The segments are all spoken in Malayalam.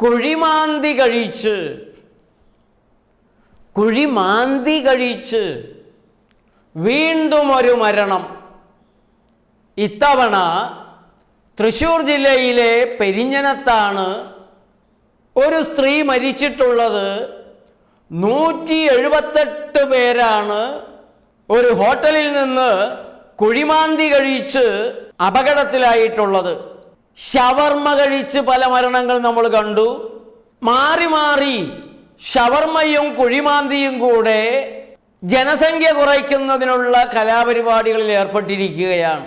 കുഴിമാന്തി കഴിച്ച് കുഴിമാന്തി കഴിച്ച് വീണ്ടും ഒരു മരണം. ഇത്തവണ തൃശൂർ ജില്ലയിലെ പെരിഞ്ഞനത്താണ് ഒരു സ്ത്രീ മരിച്ചിട്ടുള്ളത്. നൂറ്റി എഴുപത്തെട്ട് പേരാണ് ഒരു ഹോട്ടലിൽ നിന്ന് കുഴിമാന്തി കഴിച്ച് അപകടത്തിലായിട്ടുള്ളത്. ഷവർമ കഴിച്ച് പല മരണങ്ങൾ നമ്മൾ കണ്ടു. മാറി മാറി ഷവർമയും കുഴിമാന്തിയും കൂടെ ജനസംഖ്യ കുറയ്ക്കുന്നതിനുള്ള കലാപരിപാടികളിൽ ഏർപ്പെട്ടിരിക്കുകയാണ്.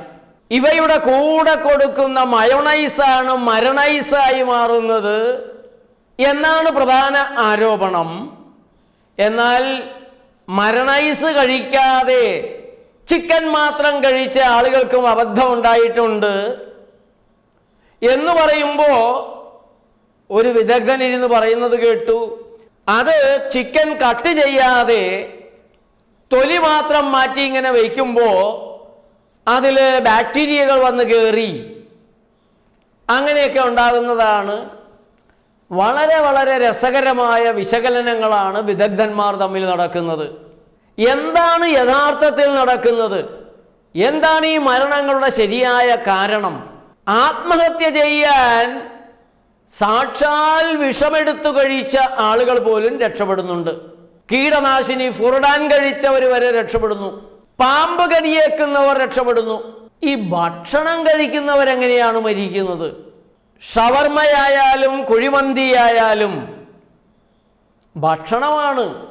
ഇവയുടെ കൂടെ കൊടുക്കുന്ന മയോണൈസാണ് മരണൈസായി മാറുന്നത് എന്നാണ് പ്രധാന ആരോപണം. എന്നാൽ മരണൈസ് കഴിക്കാതെ ചിക്കൻ മാത്രം കഴിച്ച ആളുകൾക്കും അബദ്ധമുണ്ടായിട്ടുണ്ട് എന്ന് പറയുമ്പോൾ ഒരു വിദഗ്ധൻ ഇരുന്ന് പറയുന്നത് കേട്ടു. അത് ചിക്കൻ കട്ട് ചെയ്യാതെ തൊലി മാത്രം മാറ്റി ഇങ്ങനെ വയ്ക്കുമ്പോൾ അതിൽ ബാക്ടീരിയകൾ വന്ന് കയറി അങ്ങനെയൊക്കെ ഉണ്ടാകുന്നതാണ്. വളരെ വളരെ രസകരമായ വിശകലനങ്ങളാണ് വിദഗ്ധന്മാർ തമ്മിൽ നടക്കുന്നത്. എന്താണ് യഥാർത്ഥത്തിൽ നടക്കുന്നത്? എന്താണ് ഈ മരണങ്ങളുടെ ശരിയായ കാരണം? ആത്മഹത്യ ചെയ്യാൻ സാക്ഷാൽ വിഷമെടുത്തു കഴിച്ച ആളുകൾ പോലും രക്ഷപ്പെടുന്നുണ്ട്. കീടനാശിനി ഫുറടാൻ കഴിച്ചവർ വരെ രക്ഷപ്പെടുന്നു. പാമ്പ് കടിയേക്കുന്നവർ രക്ഷപ്പെടുന്നു. ഈ ഭക്ഷണം കഴിക്കുന്നവരെങ്ങനെയാണ് മരിക്കുന്നത്? ഷവർമയായാലും കുഴിമന്തിയായാലും ഭക്ഷണമാണ്.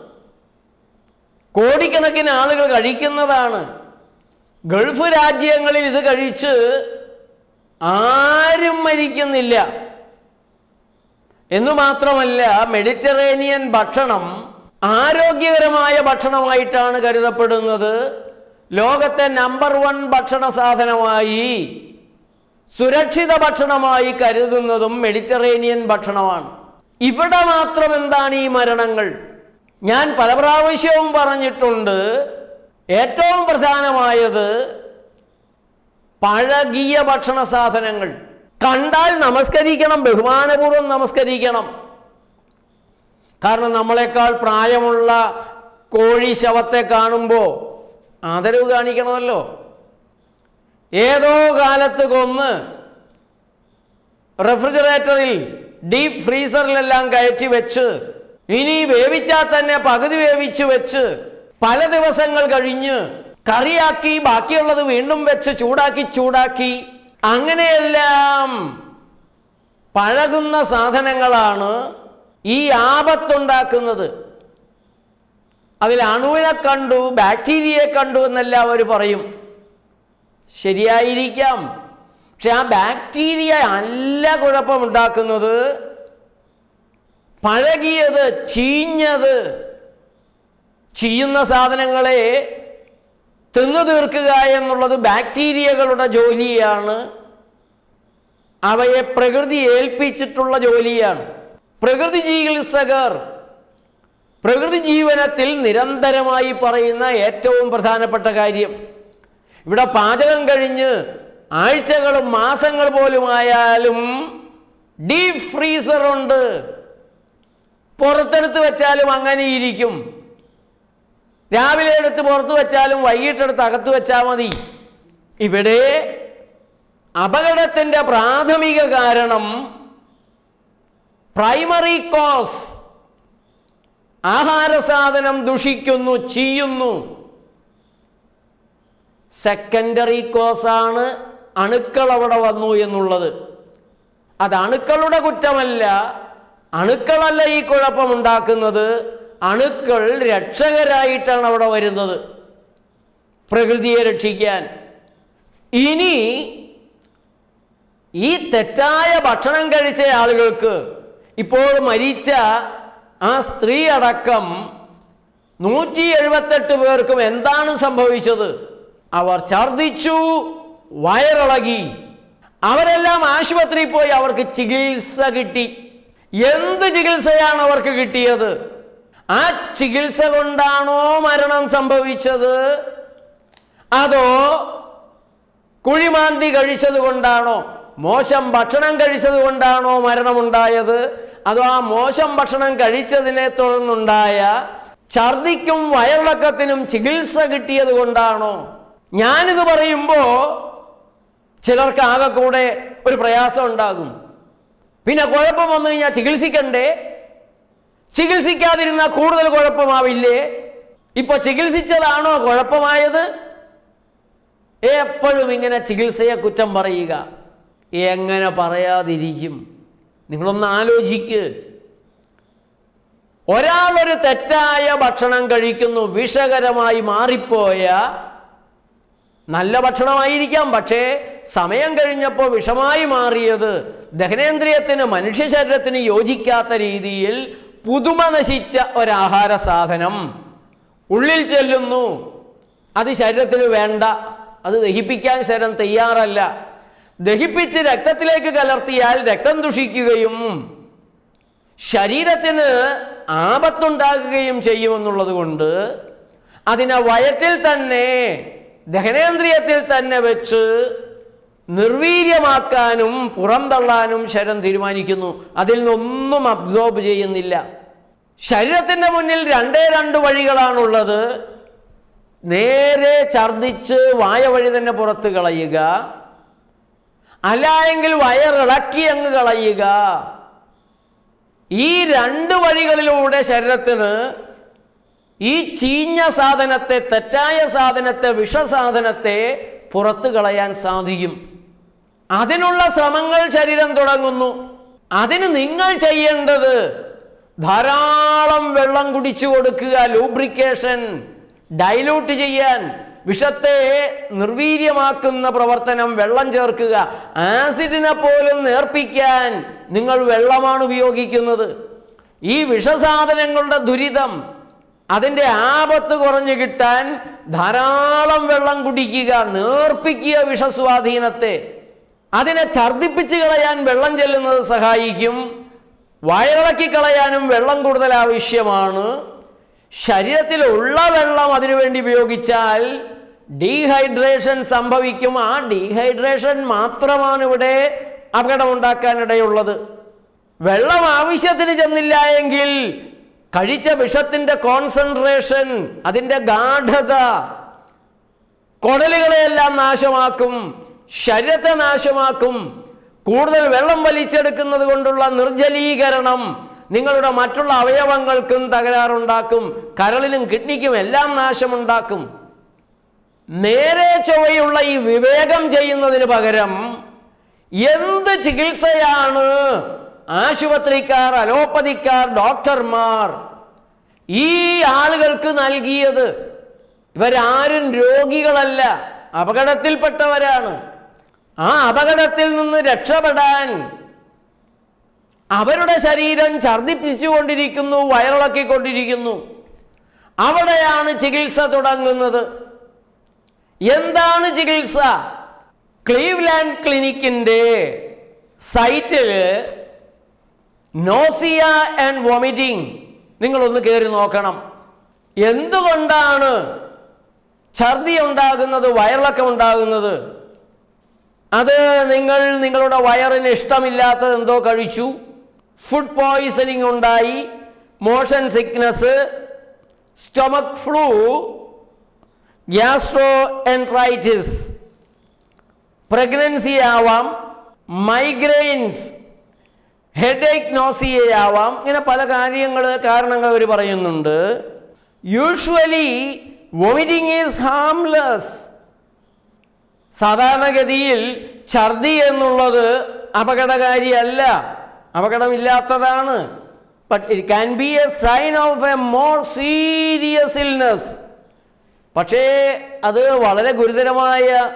കോടിക്കണക്കിന് ആളുകൾ കഴിക്കുന്നതാണ്. ഗൾഫ് രാജ്യങ്ങളിൽ ഇത് കഴിച്ച് ആരും മരിക്കുന്നില്ല. എന്നു മാത്രമല്ല മെഡിറ്ററേനിയൻ ഭക്ഷണം ആരോഗ്യകരമായ ഭക്ഷണമായിട്ടാണ് കരുതപ്പെടുന്നത്. ലോകത്തെ നമ്പർ വൺ ഭക്ഷണ സാധനമായി സുരക്ഷിത ഭക്ഷണമായി കരുതുന്നതും മെഡിറ്ററേനിയൻ ഭക്ഷണമാണ്. ഇവിടെ മാത്രം എന്താണ് ഈ മരണങ്ങൾ? ഞാൻ പല പ്രാവശ്യവും പറഞ്ഞിട്ടുണ്ട് ഏറ്റവും പ്രധാനമായത് പഴകിയ ഭക്ഷണ സാധനങ്ങൾ. കണ്ടാൽ നമസ്കരിക്കണം ബഹുമാനപൂർവം നമസ്കരിക്കണം. കാരണം നമ്മളെക്കാൾ പ്രായമുള്ള കോഴി ശവത്തെ കാണുമ്പോൾ ആദരവ് കാണിക്കണമല്ലോ. ഏതോ കാലത്ത് കൊന്ന് റെഫ്രിജറേറ്ററിൽ ഡീപ്പ് ഫ്രീസറിലെല്ലാം കയറ്റി വെച്ച് ഇനി വേവിച്ചാൽ തന്നെ പകുതി വേവിച്ച് വെച്ച് പല ദിവസങ്ങൾ കഴിഞ്ഞ് കറിയാക്കി ബാക്കിയുള്ളത് വീണ്ടും വെച്ച് ചൂടാക്കി ചൂടാക്കി. അങ്ങനെയെല്ലാം പഴകുന്ന സാധനങ്ങളാണ് ഈ ആപത്തുണ്ടാക്കുന്നത്. അതിൽ അണുവിനെ കണ്ടു ബാക്ടീരിയയെ കണ്ടു എന്നെല്ലാവരും പറയും. ശരിയായിരിക്കാം. പക്ഷെ ആ ബാക്ടീരിയ അല്ല കുഴപ്പമുണ്ടാക്കുന്നത്. പഴകിയത് ചീഞ്ഞത് ചീയുന്ന സാധനങ്ങളെ തിന്നു തീർക്കുക എന്നുള്ളത് ബാക്ടീരിയകളുടെ ജോലിയാണ്. അവയെ പ്രകൃതി ഏൽപ്പിച്ചിട്ടുള്ള ജോലിയാണ്. പ്രകൃതി ചികിത്സകർ പ്രകൃതി ജീവനത്തിൽ നിരന്തരമായി പറയുന്ന ഏറ്റവും പ്രധാനപ്പെട്ട കാര്യം. ഇവിടെ പാചകം കഴിഞ്ഞ് ആഴ്ചകളും മാസങ്ങൾ പോലുമായാലും ഡീപ് ഫ്രീസറുണ്ട്. പുറത്തെടുത്ത് വെച്ചാലും അങ്ങനെ ഇരിക്കും രാവിലെ എടുത്ത് പുറത്ത് വെച്ചാലും വൈകിട്ടെടുത്ത് അകത്ത് വെച്ചാൽ മതി. ഇവിടെ അപകടത്തിന്റെ പ്രാഥമിക കാരണം പ്രൈമറി കോസ് ആഹാര സാധനം ദുഷിക്കുന്നു ചെയ്യുന്നു. സെക്കൻഡറി കോസാണ് അണുക്കൾ അവിടെ വന്നു എന്നുള്ളത്. അത് അണുക്കളുടെ കുറ്റമല്ല അണുക്കളല്ല ഈ കുഴപ്പമുണ്ടാക്കുന്നത് അണുക്കൾ രക്ഷകരായിട്ടാണ് അവിടെ വരുന്നത്. പ്രകൃതിയെ രക്ഷിക്കാൻ. ഇനി ഈ തെറ്റായ ഭക്ഷണം കഴിച്ച ആളുകൾക്ക് ഇപ്പോൾ മരിച്ച ആ സ്ത്രീ അടക്കം നൂറ്റി എഴുപത്തെട്ട് പേർക്കും എന്താണ് സംഭവിച്ചത്? അവർ ഛർദിച്ചു വയറിളകി. അവരെല്ലാം ആശുപത്രിയിൽ പോയി അവർക്ക് ചികിത്സ കിട്ടി. എന്ത് ചികിത്സയാണ് അവർക്ക് കിട്ടിയത്? ആ ചികിത്സ കൊണ്ടാണോ മരണം സംഭവിച്ചത്? അതോ കുഴിമാന്തി കഴിച്ചത് കൊണ്ടാണോ? മോശം ഭക്ഷണം കഴിച്ചത് കൊണ്ടാണോ മരണമുണ്ടായത്? അതോ ആ മോശം ഭക്ഷണം കഴിച്ചതിനെ തുടർന്നുണ്ടായ ഛർദിക്കും വയറിളക്കത്തിനും ചികിത്സ കിട്ടിയത് കൊണ്ടാണോ? ഞാനിത് പറയുമ്പോൾ ചിലർക്ക് ആകെ കൂടെ ഒരു പ്രയാസം ഉണ്ടാകും. പിന്നെ കുഴപ്പം വന്നു കഴിഞ്ഞാൽ ചികിത്സിക്കണ്ടേ? ചികിത്സിക്കാതിരുന്ന കൂടുതൽ കുഴപ്പമാവില്ലേ? ഇപ്പൊ ചികിത്സിച്ചതാണോ കുഴപ്പമായത്? എപ്പോഴും ഇങ്ങനെ ചികിത്സയെ കുറ്റം പറയുക. എങ്ങനെ പറയാതിരിക്കും? നിങ്ങളൊന്ന് ആലോചിക്ക്. ഒരാളൊരു തെറ്റായ ഭക്ഷണം കഴിക്കുന്നു വിഷകരമായി മാറിപ്പോയ നല്ല ഭക്ഷണമായിരിക്കാം പക്ഷേ സമയം കഴിഞ്ഞപ്പോൾ വിഷമായി മാറിയത് ദഹനേന്ദ്രിയത്തിന് മനുഷ്യ ശരീരത്തിന് യോജിക്കാത്ത രീതിയിൽ പുതുമ നശിച്ച ഒരാഹാര സാധനം. ഉള്ളിൽ ചെല്ലുന്നു. അത് ശരീരത്തിന് വേണ്ട. അത് ദഹിപ്പിക്കാൻ ശരീരം തയ്യാറല്ല. ദഹിപ്പിച്ച് രക്തത്തിലേക്ക് കലർത്തിയാൽ രക്തം ദുഷിക്കുകയും ശരീരത്തിന് ആപത്തുണ്ടാകുകയും ചെയ്യുമെന്നുള്ളത് കൊണ്ട് അതിനെ വയറ്റിൽ തന്നെ ദഹനേന്ദ്രിയത്തിൽ തന്നെ വെച്ച് നിർവീര്യമാക്കാനും പുറന്തള്ളാനും ശരം തീരുമാനിക്കുന്നു. അതിൽ നിന്നൊന്നും അബ്സോർബ് ചെയ്യുന്നില്ല. ശരീരത്തിന്റെ മുന്നിൽ രണ്ടേ രണ്ട് വഴികളാണുള്ളത്. നേരെ ഛർദിച്ച് വായ വഴി തന്നെ പുറത്ത് കളയുക. അല്ല എങ്കിൽ വയറിളക്കി അങ്ങ് കളയുക. ഈ രണ്ട് വഴികളിലൂടെ ശരീരത്തിന് ഈ ചീഞ്ഞ സാധനത്തെ തെറ്റായ സാധനത്തെ വിഷസാധനത്തെ പുറത്തു കളയാൻ സാധിക്കും. അതിനുള്ള ശ്രമങ്ങൾ ശരീരം തുടങ്ങുന്നു. അതിന് നിങ്ങൾ ചെയ്യേണ്ടത് ധാരാളം വെള്ളം കുടിച്ചു കൊടുക്കുക ലൂബ്രിക്കേഷൻ ഡൈലൂട്ട് ചെയ്യാൻ വിഷത്തെ നിർവീര്യമാക്കുന്ന പ്രവർത്തനം വെള്ളം ചേർക്കുക ആസിഡിനെ പോലും നേർപ്പിക്കാൻ നിങ്ങൾ വെള്ളമാണ് ഉപയോഗിക്കുന്നത്. ഈ വിഷസാധനങ്ങളുടെ ദുരിതം അതിന്റെ ആപത്ത് കുറഞ്ഞു കിട്ടാൻ ധാരാളം വെള്ളം കുടിക്കുക നേർപ്പിക്കുക വിഷസ്വാധീനത്തെ. അതിനെ ഛർദിപ്പിച്ച് കളയാൻ വെള്ളം ചെല്ലുന്നത് സഹായിക്കും. വയറിളക്കി കളയാനും വെള്ളം കൂടുതൽ ആവശ്യമാണ്. ശരീരത്തിലുള്ള വെള്ളം അതിനുവേണ്ടി ഉപയോഗിച്ചാൽ ഡീഹൈഡ്രേഷൻ സംഭവിക്കും. ആ ഡീഹൈഡ്രേഷൻ മാത്രമാണ് ഇവിടെ അപകടമുണ്ടാക്കാനിടയുള്ളത്. വെള്ളം ആവശ്യത്തിന് ചെന്നില്ല എങ്കിൽ കഴിച്ച വിഷത്തിന്റെ കോൺസെൻട്രേഷൻ അതിന്റെ ഗാഠത കുടലുകളെയെല്ലാം നാശമാക്കും ശരീരത്തെ നാശമാക്കും കൂടുതൽ വെള്ളം വലിച്ചെടുക്കുന്നത് കൊണ്ടുള്ള നിർജലീകരണം നിങ്ങളുടെ മറ്റുള്ള അവയവങ്ങൾക്കും തകരാറുണ്ടാക്കും കരളിനും കിഡ്നിക്കും എല്ലാം നാശമുണ്ടാക്കും. നേരെ ചൊവ്വയുള്ള ഈ വിവേകം ചെയ്യുന്നതിന് പകരം എന്ത് ചികിത്സയാണ് ആശുപത്രിക്കാർ അലോപ്പതിക്കാർ ഡോക്ടർമാർ ഈ ആളുകൾക്ക് നൽകിയത്? ഇവരാരും രോഗികളല്ല അപകടത്തിൽപ്പെട്ടവരാണ്. ആ അപകടത്തിൽ നിന്ന് രക്ഷപ്പെടാൻ അവരുടെ ശരീരം ഛർദിപ്പിച്ചുകൊണ്ടിരിക്കുന്നു വയറിളക്കിക്കൊണ്ടിരിക്കുന്നു. അവിടെയാണ് ചികിത്സ തുടങ്ങുന്നത്. എന്താണ് ചികിത്സ? ക്ലീവ്ലാൻഡ് ക്ലിനിക്കിന്റെ സൈറ്റിൽ നോസിയ ആൻഡ് വോമിറ്റിംഗ് നിങ്ങളൊന്ന് കയറി നോക്കണം. എന്തുകൊണ്ടാണ് ഛർദി ഉണ്ടാകുന്നത് വയറിളക്കം ഉണ്ടാകുന്നത്? അത് നിങ്ങൾ നിങ്ങളുടെ വയറിന് ഇഷ്ടമില്ലാത്തത് എന്തോ കഴിച്ചു. ഫുഡ് പോയിസണിങ് ഉണ്ടായി. Motion sickness stomach flu gastroenteritis pregnancy ആവാം മൈഗ്രെയിൻസ് ഹെഡേക്ക് നോസിയയാവാം ഇങ്ങനെ പല കാര്യങ്ങൾ കാരണങ്ങൾ അവർ പറയുന്നുണ്ട്. യൂഷ്വലി വോമിറ്റിംഗ് ഈസ് ഹാംലെസ് സാധാരണഗതിയിൽ ഛർദി എന്നുള്ളത് അപകടകാരിയല്ല. അപകടമില്ലാത്തതാണ്. But it can be a sign of a more serious illness പക്ഷേ അത് വളരെ ഗുരുതരമായ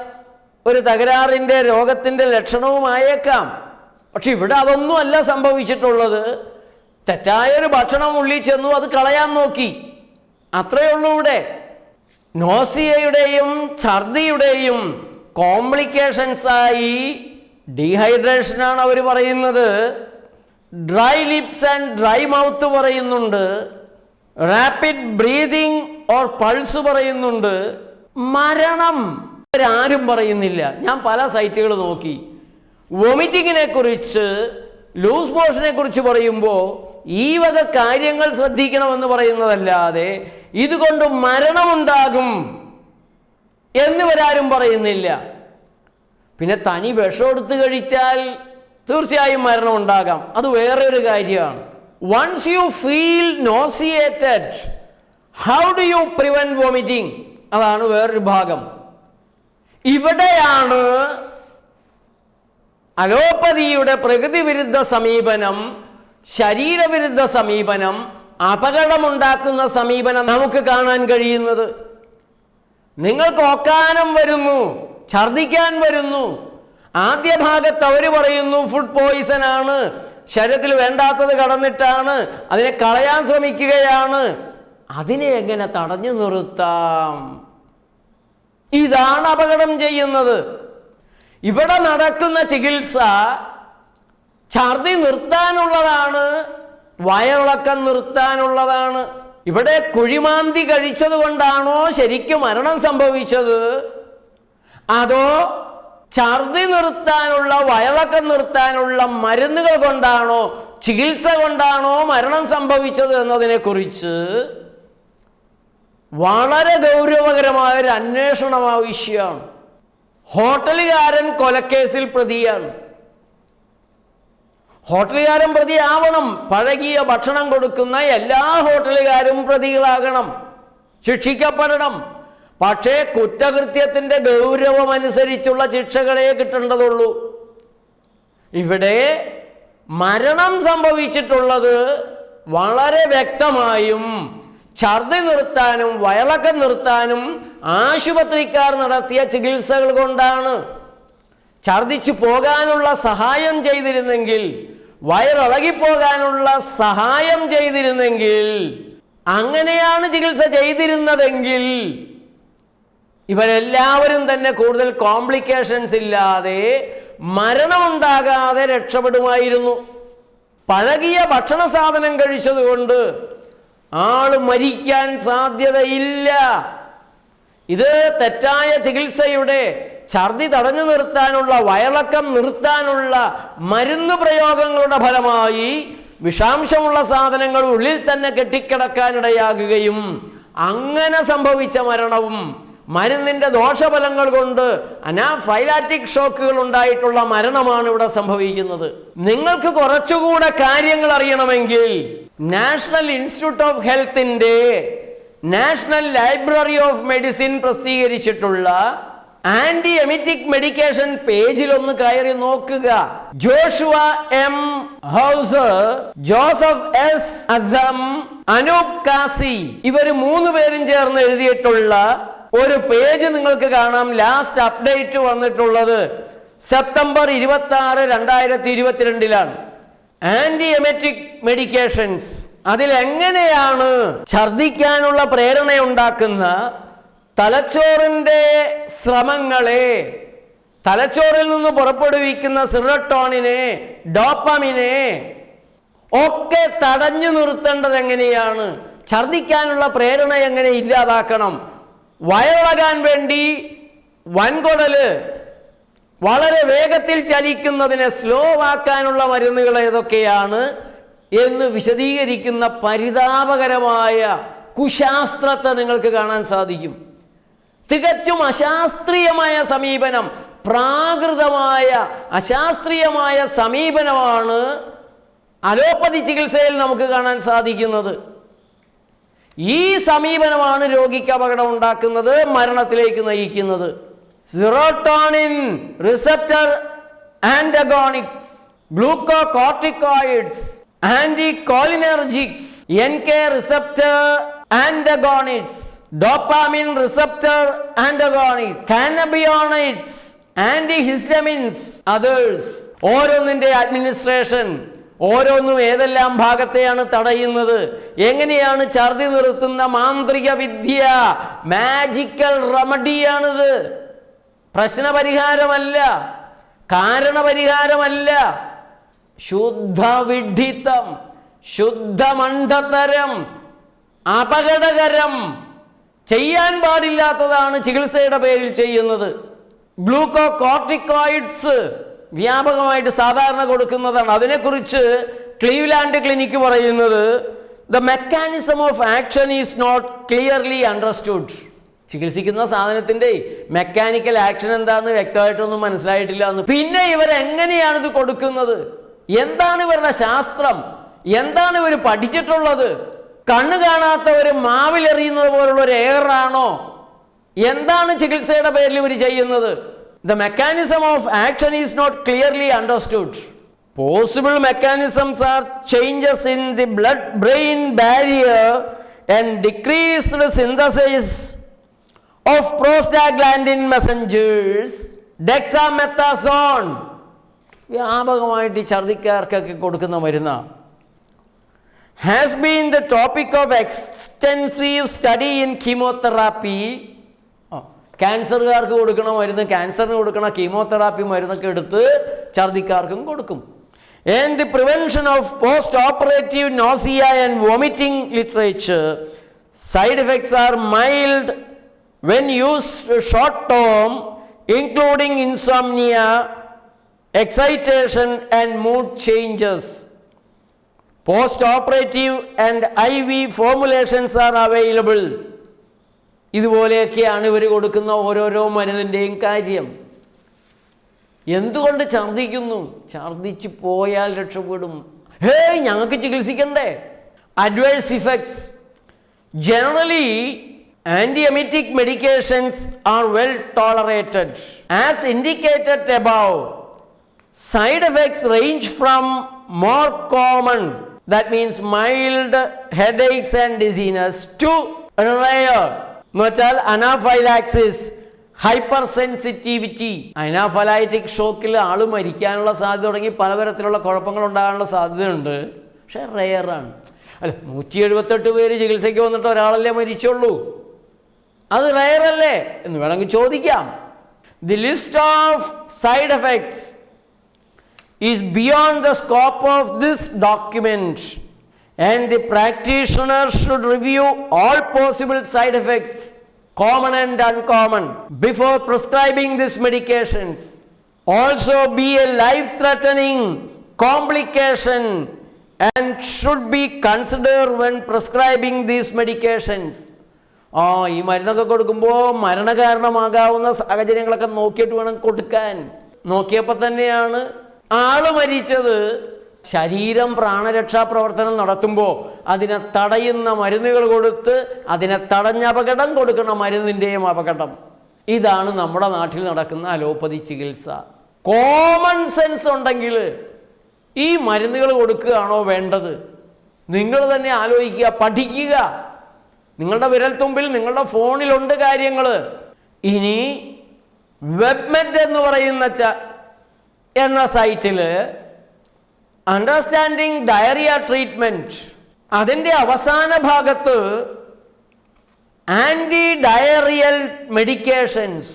ഒരു തകരാറിന്റെ രോഗത്തിന്റെ ലക്ഷണവുമായേക്കാം. പക്ഷെ ഇവിടെ അതൊന്നും അല്ല സംഭവിച്ചിട്ടുള്ളത്. തെറ്റായൊരു ഭക്ഷണം ഉള്ളിൽ ചെന്നു അത് കളയാൻ നോക്കി. അത്രയേ ഉള്ളൂ ഇവിടെ. നോസിയയുടെയും ഛർദിയുടെയും കോംപ്ലിക്കേഷൻസ് ആയി ഡീഹൈഡ്രേഷനാണ് അവർ പറയുന്നത്. Dry lips and dry mouth പറയുന്നുണ്ട്. റാപ്പിഡ് ബ്രീതിങ് ഓർ പൾസ് പറയുന്നുണ്ട്. മരണം ആരും പറയുന്നില്ല. ഞാൻ പല സൈറ്റുകൾ നോക്കി. വൊമിറ്റിങ്ങിനെ കുറിച്ച് ലൂസ് മോഷനെ കുറിച്ച് പറയുമ്പോൾ ഈ വക കാര്യങ്ങൾ ശ്രദ്ധിക്കണമെന്ന് പറയുന്നതല്ലാതെ ഇതുകൊണ്ട് മരണമുണ്ടാകും. എന്നിവരാരും പറയുന്നില്ല. പിന്നെ തനി വിഷം എടുത്തു കഴിച്ചാൽ തീർച്ചയായും മരണം ഉണ്ടാകാം. അത് വേറെ ഒരു കാര്യമാണ്. Once you feel nauseated how do you prevent vomiting അതാണ് വേറൊരു ഭാഗം. ഇവിടെയാണ് അലോപ്പതിയുടെ പ്രകൃതി വിരുദ്ധ സമീപനം ശരീരവിരുദ്ധ സമീപനം അപകടമുണ്ടാക്കുന്ന സമീപനം നമുക്ക് കാണാൻ കഴിയുന്നത്. നിങ്ങൾക്ക് ഓക്കാനം വരുന്നു ഛർദിക്കാൻ വരുന്നു. ആദ്യ ഭാഗത്ത് അവർ പറയുന്നു ഫുഡ് പോയിസൺ ആണ്. ശരീരത്തിൽ വേണ്ടാത്തത് കടന്നിട്ടാണ്. അതിനെ കളയാൻ ശ്രമിക്കുകയാണ്. അതിനെ എങ്ങനെ തടഞ്ഞു നിർത്താം? ഇതാണ് അപകടം ചെയ്യുന്നത്. ഇവിടെ നടക്കുന്ന ചികിത്സ ഛർദി നിർത്താനുള്ളതാണ് വയറിളക്കം നിർത്താനുള്ളതാണ്. ഇവിടെ കുഴിമാന്തി കഴിച്ചത് കൊണ്ടാണോ ശരിക്കും മരണം സംഭവിച്ചത്? അതോ ഛർദി നിർത്താനുള്ള വയറക്കം നിർത്താനുള്ള മരുന്നുകൾ കൊണ്ടാണോ ചികിത്സ കൊണ്ടാണോ മരണം സംഭവിച്ചത് എന്നതിനെ കുറിച്ച് വളരെ ഗൗരവകരമായ ഒരു അന്വേഷണം ആവശ്യമാണ് ഹോട്ടലുകാരൻ കൊലക്കേസിൽ പ്രതിയാണ്. ഹോട്ടലുകാരൻ പ്രതിയാവണം. പഴകിയ ഭക്ഷണം കൊടുക്കുന്ന എല്ലാ ഹോട്ടലുകാരും പ്രതികളാകണം. ശിക്ഷിക്കപ്പെടണം. പക്ഷേ കുറ്റകൃത്യത്തിന്റെ ഗൗരവം അനുസരിച്ചുള്ള ശിക്ഷകളെ കിട്ടേണ്ടതുള്ളൂ. ഇവിടെ മരണം സംഭവിച്ചിട്ടുള്ളത് വളരെ വ്യക്തമായും ഛർദി നിർത്താനും വയളക്കം നിർത്താനും ആശുപത്രിക്കാർ നടത്തിയ ചികിത്സകൾ കൊണ്ടാണ്. ഛർദിച്ചു പോകാനുള്ള സഹായം ചെയ്തിരുന്നെങ്കിൽ വയറിളകിപ്പോകാനുള്ള സഹായം ചെയ്തിരുന്നെങ്കിൽ അങ്ങനെയാണ് ചികിത്സ ചെയ്തിരുന്നതെങ്കിൽ ഇവരെല്ലാവരും തന്നെ കൂടുതൽ കോംപ്ലിക്കേഷൻസ് ഇല്ലാതെ മരണമുണ്ടാകാതെ രക്ഷപ്പെടുമായിരുന്നു. പഴകിയ ഭക്ഷണ സാധനം കഴിച്ചതുകൊണ്ട് ആൾ മരിക്കാൻ സാധ്യതയില്ല. ഇത് തെറ്റായ ചികിത്സയുടെ ഛർദി തടഞ്ഞു നിർത്താനുള്ള വയളക്കം നിർത്താനുള്ള മരുന്ന് പ്രയോഗങ്ങളുടെ ഫലമായി വിഷാംശമുള്ള സാധനങ്ങൾ ഉള്ളിൽ തന്നെ കെട്ടിക്കിടക്കാനിടയാകുകയും അങ്ങനെ സംഭവിച്ച മരണവും മരുന്നിന്റെ ദോഷഫലങ്ങൾ കൊണ്ട് അനാഫൈലാറ്റിക് ഷോക്കുകൾ ഉണ്ടായിട്ടുള്ള മരണമാണ് ഇവിടെ സംഭവിക്കുന്നത്. നിങ്ങൾക്ക് കുറച്ചുകൂടെ കാര്യങ്ങൾ അറിയണമെങ്കിൽ നാഷണൽ ഇൻസ്റ്റിറ്റ്യൂട്ട് ഓഫ് ഹെൽത്തിന്റെ നാഷണൽ ലൈബ്രറി ഓഫ് മെഡിസിൻ പ്രസിദ്ധീകരിച്ചിട്ടുള്ള ആന്റി എമിറ്റിക് മെഡിക്കേഷൻ പേജിൽ ഒന്ന് കയറി നോക്കുക. Joshua M. Hauser Joseph S. Azzam Anup Kasi ഇവർ മൂന്ന് പേരും ചേർന്ന് എഴുതിയിട്ടുള്ള ഒരു പേജ് നിങ്ങൾക്ക് കാണാം. ലാസ്റ്റ് അപ്ഡേറ്റ് വന്നിട്ടുള്ളത് സെപ്റ്റംബർ ഇരുപത്തി ആറ് രണ്ടായിരത്തി ഇരുപത്തിരണ്ടിലാണ് ആന്റി എമറ്റിക് മെഡിക്കേഷൻസ് അതിലെങ്ങനെയാണ് ഛർദിക്കാനുള്ള പ്രേരണ ഉണ്ടാക്കുന്ന തലച്ചോറിന്റെ ശ്രമങ്ങളെ തലച്ചോറിൽ നിന്ന് പുറപ്പെടുവിക്കുന്ന സിറട്ടോണിനെ ഡോപ്പമിനെ ഒക്കെ തടഞ്ഞു നിർത്തേണ്ടത് എങ്ങനെയാണ്? ഛർദിക്കാനുള്ള പ്രേരണ എങ്ങനെ ഇല്ലാതാക്കണം? വയറിളകാൻ വേണ്ടി വൻകുടൽ വളരെ വേഗത്തിൽ ചലിക്കുന്നതിനെ സ്ലോ ആക്കാനുള്ള മരുന്നുകൾ ഏതൊക്കെയാണ്? എന്ന് വിശദീകരിക്കുന്ന പരിതാപകരമായ കുശാസ്ത്രത്തെ നിങ്ങൾക്ക് കാണാൻ സാധിക്കും. തികച്ചും അശാസ്ത്രീയമായ സമീപനം പ്രാകൃതമായ അശാസ്ത്രീയമായ സമീപനമാണ് അലോപ്പതി ചികിത്സയിൽ നമുക്ക് കാണാൻ സാധിക്കുന്നത്. ഈ സമീപനമാണ് രോഗിക്ക് അപകടം ഉണ്ടാക്കുന്നത് മരണത്തിലേക്ക് നയിക്കുന്നത്. Serotonin receptor antagonists glucocorticoids anticholinergics N K receptor antagonists receptor antagonists cannabinoids antihistamines others ഓരോന്നിന്റെ administration ഓരോന്നും ഏതെല്ലാം ഭാഗത്തെയാണ് തടയുന്നത്? എങ്ങനെയാണ് ഛർദി നിർത്തുന്ന മാന്ത്രിക വിദ്യ? മാജിക്കൽ റെമഡിയാണിത് പ്രശ്നപരിഹാരമല്ല. കാരണപരിഹാരമല്ല. ശുദ്ധ വിഡ്ഢിത്തം ശുദ്ധ മണ്ഡത്തരം അപകടകരം. ചെയ്യാൻ പാടില്ലാത്തതാണ് ചികിത്സയുടെ പേരിൽ ചെയ്യുന്നത്. ഗ്ലൂക്കോ കോർട്ടിക്കോയിഡ്സ് വ്യാപകമായിട്ട് സാധാരണ കൊടുക്കുന്നതാണ്. അതിനെക്കുറിച്ച് ക്ലീവ്ലാൻഡ് ക്ലിനിക്ക് പറയുന്നത് the mechanism of action is not clearly understood. ചികിത്സിക്കുന്ന സാധനത്തിന്റെ മെക്കാനിക്കൽ ആക്ഷൻ എന്താണെന്ന് വ്യക്തമായിട്ടൊന്നും മനസ്സിലായിട്ടില്ല എന്ന്. പിന്നെ ഇവരെങ്ങനെയാണ് ഇത് കൊടുക്കുന്നത്? എന്താണ് ഇവരുടെ ശാസ്ത്രം? എന്താണ് ഇവർ പഠിച്ചിട്ടുള്ളത്? കണ്ണു കാണാത്തവർ മാവിലെറിയുന്നത് പോലുള്ള ഒരു എയറാണോ എന്താണ് ചികിത്സയുടെ പേരിൽ ഇവർ ചെയ്യുന്നത്? The mechanism of action is not clearly understood possible mechanisms are changes in the blood brain barrier and decreased synthesis of prostaglandin messengers dexamethasone വ്യാപകമായിട്ട് ഈ ഛർദിക്കാർക്കൊക്കെ കൊടുക്കുന്ന മരുന്നാണ് has been the topic of extensive study in chemotherapy ക്യാൻസറുകാർക്ക് കൊടുക്കണ മരുന്ന് ക്യാൻസറിന് കൊടുക്കണ കീമോതെറാപ്പി മരുന്നൊക്കെ എടുത്ത് ഛർദിക്കാർക്കും കൊടുക്കും. And the prevention of postoperative nausea and vomiting literature side effects are mild when use short term including insomnia excitation and mood changes postoperative and I V formulations are available ഇതുപോലെയൊക്കെയാണ് ഇവർ കൊടുക്കുന്ന ഓരോരോ മരുന്നിന്റെയും കാര്യം. എന്തുകൊണ്ട് ഛർദിക്കുന്നു ഛർദ്ദിച്ച് പോയാൽ രക്ഷപ്പെടും. ഹേയ് ഞങ്ങൾക്ക് ചികിത്സിക്കണ്ടേ? Adverse effects generally antiemetic medications are well tolerated as indicated above side effects range from more common, that means mild headaches and dizziness, to rare, എന്ന് വെച്ചാൽ അനാഫൈലാക്സിസ് ഹൈപ്പർ സെൻസിറ്റിവിറ്റി അനാഫലൈറ്റിക് ഷോക്കിൽ ആൾ മരിക്കാനുള്ള സാധ്യത തുടങ്ങി പലതരത്തിലുള്ള കുഴപ്പങ്ങൾ ഉണ്ടാകാനുള്ള സാധ്യതയുണ്ട്. പക്ഷേ റെയറാണ് അല്ല നൂറ്റി എഴുപത്തെട്ട് പേര് ചികിത്സയ്ക്ക് വന്നിട്ട് ഒരാളല്ലേ മരിച്ചുള്ളൂ. അത് റെയറല്ലേ എന്ന് വേണമെങ്കിൽ ചോദിക്കാം. The list of side effects is beyond the scope of this document and the practitioner should review all possible side effects common and uncommon before prescribing these medications also be a life threatening complication and should be considered when prescribing these medications ആ ഈ മരുന്നൊക്കെ കൊടുക്കുമ്പോൾ മരണകാരണമാകാവുന്ന സാഹചര്യങ്ങളൊക്കെ നോക്കിയിട്ട് വേണം കൊടുക്കാൻ നോക്കിയപ്പോൾ തന്നെയാണ് ആൾ മരിച്ചത് ശരീരം പ്രാണരക്ഷാ പ്രവർത്തനം നടത്തുമ്പോൾ അതിനെ തടയുന്ന മരുന്നുകൾ കൊടുത്ത് അതിനെ തടഞ്ഞ അപകടം കൊടുക്കുന്ന മരുന്നിന്റെയും അപകടം. ഇതാണ് നമ്മുടെ നാട്ടിൽ നടക്കുന്ന അലോപ്പതി ചികിത്സ. കോമൺ സെൻസ് ഉണ്ടെങ്കിൽ ഈ മരുന്നുകൾ കൊടുക്കുകയാണോ വേണ്ടത്? നിങ്ങൾ തന്നെ ആലോചിക്കുക പഠിക്കുക. നിങ്ങളുടെ വിരൽത്തുമ്പിൽ നിങ്ങളുടെ ഫോണിലുണ്ട് കാര്യങ്ങൾ ഇനി വെബ്മെഡ് എന്ന് പറയുന്ന എന്ന സൈറ്റിൽ അണ്ടർസ്റ്റാൻഡിങ് ഡയറിയ ട്രീറ്റ്മെന്റ് അതിന്റെ അവസാന ഭാഗത്ത് antidiarrhoeal medications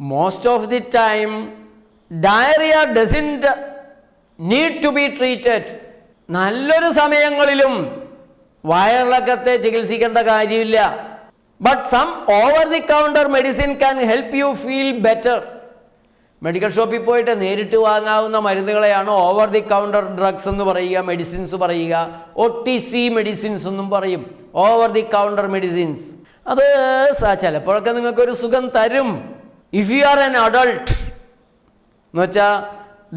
most of the time diarrhoea doesn't need to be treated നല്ലൊരു സമയങ്ങളിലും വയറിളക്കത്തെ ചികിത്സിക്കേണ്ട കാര്യമില്ല. But some over the counter medicine can help you feel better medical ഷോപ്പിൽ പോയിട്ട് നേരിട്ട് വാങ്ങാവുന്ന മരുന്നുകളെയാണ് ഓവർ ദി കൗണ്ടർ ഡ്രഗ്സ് എന്ന് പറയുക മെഡിസിൻസ് പറയുക. ഒ ടി സി മെഡിസിൻസ് എന്നും പറയും. ഓവർ ദി കൗണ്ടർ മെഡിസിൻസ് അത് ചിലപ്പോഴൊക്കെ നിങ്ങൾക്കൊരു സുഖം തരും. If you are an adult എന്ന് വെച്ചാൽ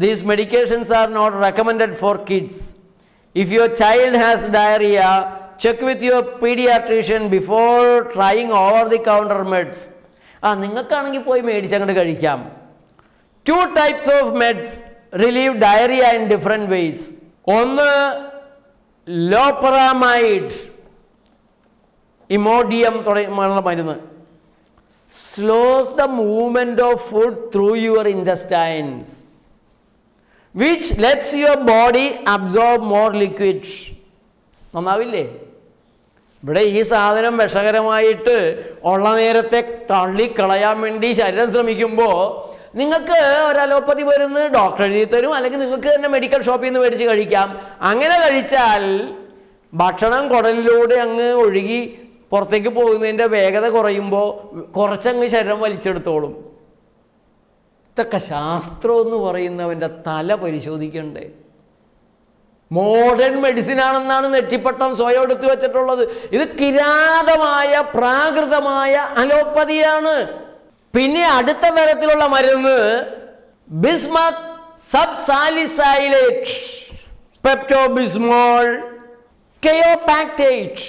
these medications are not recommended for kids if your child has diarrhoea check with your paediatrician before trying over the counter meds ആ നിങ്ങൾക്കാണെങ്കിൽ പോയി മേടിച്ചങ്ങോട്ട് കഴിക്കാം. Two types of meds relieve diarrhoea in different ways ഒന്ന് ലോപ്പറാമൈഡ് ഇമോഡിയം തുടങ്ങിയുള്ള മരുന്ന്. Slows the movement of food through your intestines which lets your body absorb more liquid നന്നാവില്ലേ? ഇവിടെ ഈ സാധനം വിഷകരമായിട്ട് ഉള്ള നേരത്തെ തള്ളിക്കളയാൻ വേണ്ടി ശരീരം ശ്രമിക്കുമ്പോൾ നിങ്ങൾക്ക് ഒരു അലോപ്പതി വരുന്ന ഡോക്ടർ എഴുതി തരും അല്ലെങ്കിൽ നിങ്ങൾക്ക് തന്നെ മെഡിക്കൽ ഷോപ്പിൽ നിന്ന് മേടിച്ച് കഴിക്കാം. അങ്ങനെ കഴിച്ചാൽ ഭക്ഷണം കുടലിലൂടെ അങ്ങ് ഒഴുകി പുറത്തേക്ക് പോകുന്നതിന്റെ വേഗത കുറയുമ്പോൾ കുറച്ചങ്ങ് ശരീരം വലിച്ചെടുത്തോളും. ഇതൊക്കെ ശാസ്ത്രം എന്ന് പറയുന്നവന്റെ തല പരിശോധിക്കണ്ടേ? മോഡേൺ മെഡിസിൻ ആണെന്നാണ് നെറ്റിപ്പട്ടം സ്വയം എടുത്തു വെച്ചിട്ടുള്ളത്. ഇത് കിരാതമായ പ്രാകൃതമായ അലോപ്പതിയാണ്. പിന്നെ അടുത്ത തരത്തിലുള്ള മരുന്ന് ബിസ്മത്ത് സബ് സാലിസൈലേറ്റ് പെപ്റ്റോബിസ്മോൾ കെയോപാക്റ്റേറ്റ്.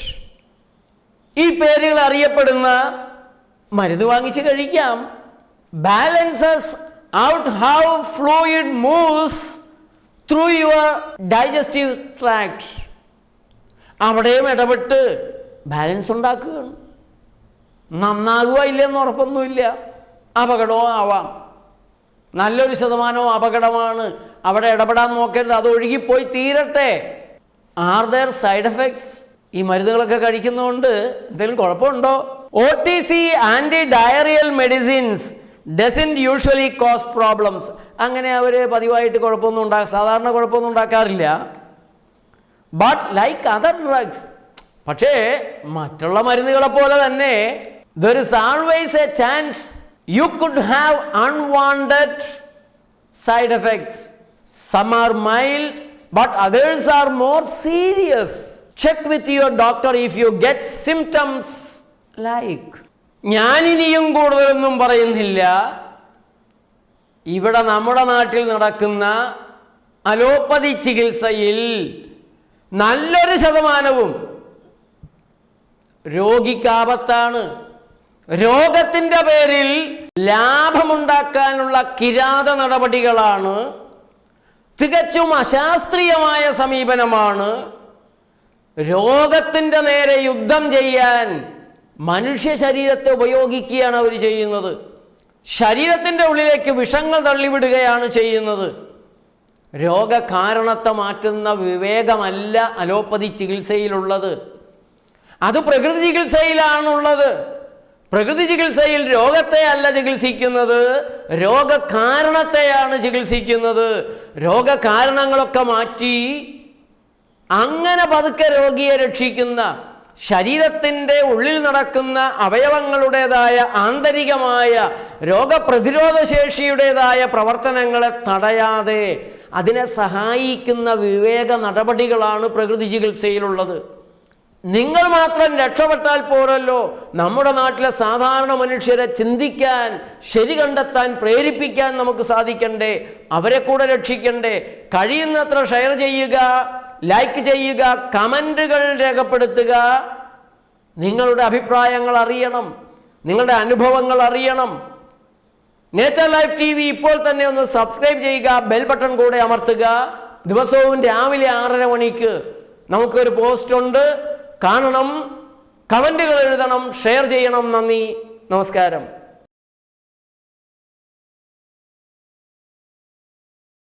ഈ പേരുകൾ അറിയപ്പെടുന്ന മരുന്ന് വാങ്ങിച്ച് കഴിക്കാം. Balances out how fluid moves through your digestive tract. അവിടെയും ഇടപെട്ട് ബാലൻസ് ഉണ്ടാക്കുകയാണ്. നന്നാകുക ഇല്ലെന്ന് ഉറപ്പൊന്നുമില്ല. അപകടവും ആവാം. നല്ലൊരു ശതമാനവും അപകടമാണ്. അവിടെ ഇടപെടാൻ നോക്കരുത്. അത് ഒഴുകിപ്പോയി തീരട്ടെ. ആർ ദർ സൈഡ് എഫക്ട്സ് ഈ മരുന്നുകളൊക്കെ കഴിക്കുന്നതുകൊണ്ട് എന്തെങ്കിലും കുഴപ്പമുണ്ടോ? O T C antidiarrhoeal medicines doesn't usually cause problems അങ്ങനെ അവർ പതിവായിട്ട് കുഴപ്പമൊന്നും ഉണ്ടാ സാധാരണ കുഴപ്പമൊന്നും ഉണ്ടാക്കാറില്ല. ബട്ട് ലൈക്ക് അതർ ഡ്രഗ്സ് പക്ഷേ മറ്റുള്ള മരുന്നുകളെ പോലെ തന്നെ there is always a chance you could have unwanted side effects some are mild but others are more serious check with your doctor if you get symptoms like ഞാനിനിയും കൂടുതലൊന്നും പറയുന്നില്ല. ഇവിടെ നമ്മുടെ നാട്ടിൽ നടക്കുന്ന അലോപ്പതി ചികിത്സയിൽ നല്ലൊരു ശതമാനവും രോഗിക്കാപത്താണ്. രോഗത്തിന്റെ പേരിൽ ലാഭമുണ്ടാക്കാനുള്ള കിരാത നടപടികളാണ്. തികച്ചും അശാസ്ത്രീയമായ സമീപനമാണ്. രോഗത്തിന്റെ നേരെ യുദ്ധം ചെയ്യാൻ മനുഷ്യ ശരീരത്തെ ഉപയോഗിക്കുകയാണ് അവർ ചെയ്യുന്നത്. ശരീരത്തിന്റെ ഉള്ളിലേക്ക് വിഷങ്ങൾ തള്ളിവിടുകയാണ് ചെയ്യുന്നത്. രോഗകാരണത്തെ മാറ്റുന്ന വിവേകമല്ല അലോപ്പതി ചികിത്സയിലുള്ളത്. അത് പ്രകൃതി ചികിത്സയിലാണുള്ളത്. പ്രകൃതി ചികിത്സയിൽ രോഗത്തെ അല്ല ചികിത്സിക്കുന്നത് രോഗകാരണത്തെയാണ് ചികിത്സിക്കുന്നത്. രോഗകാരണങ്ങളൊക്കെ മാറ്റി അങ്ങനെ പതുക്കെ രോഗിയെ രക്ഷിക്കുന്ന ശരീരത്തിന്റെ ഉള്ളിൽ നടക്കുന്ന അവയവങ്ങളുടേതായ ആന്തരികമായ രോഗപ്രതിരോധ ശേഷിയുടേതായ പ്രവർത്തനങ്ങളെ തടയാതെ അതിനെ സഹായിക്കുന്ന വിവേക നടപടികളാണ് പ്രകൃതി ചികിത്സയിലുള്ളത്. നിങ്ങൾ മാത്രം രക്ഷപ്പെട്ടാൽ പോരല്ലോ. നമ്മുടെ നാട്ടിലെ സാധാരണ മനുഷ്യരെ ചിന്തിക്കാൻ ശരി കണ്ടെത്താൻ പ്രേരിപ്പിക്കാൻ നമുക്ക് സാധിക്കണ്ടേ. അവരെ കൂടെ രക്ഷിക്കണ്ടേ. കഴിയുന്നത്ര ഷെയർ ചെയ്യുക ലൈക്ക് ചെയ്യുക കമന്റുകൾ രേഖപ്പെടുത്തുക. നിങ്ങളുടെ അഭിപ്രായങ്ങൾ അറിയണം. നിങ്ങളുടെ അനുഭവങ്ങൾ അറിയണം. നേച്ചർ ലൈഫ് ടി വി ഇപ്പോൾ തന്നെ ഒന്ന് സബ്സ്ക്രൈബ് ചെയ്യുക ബെൽ ബട്ടൺ കൂടെ അമർത്തുക. ദിവസവും രാവിലെ ആറര മണിക്ക് നമുക്കൊരു പോസ്റ്റ് ഉണ്ട്. കാണണം കമന്റുകൾ എഴുതണം ഷെയർ ചെയ്യണം. നന്ദി നമസ്കാരം.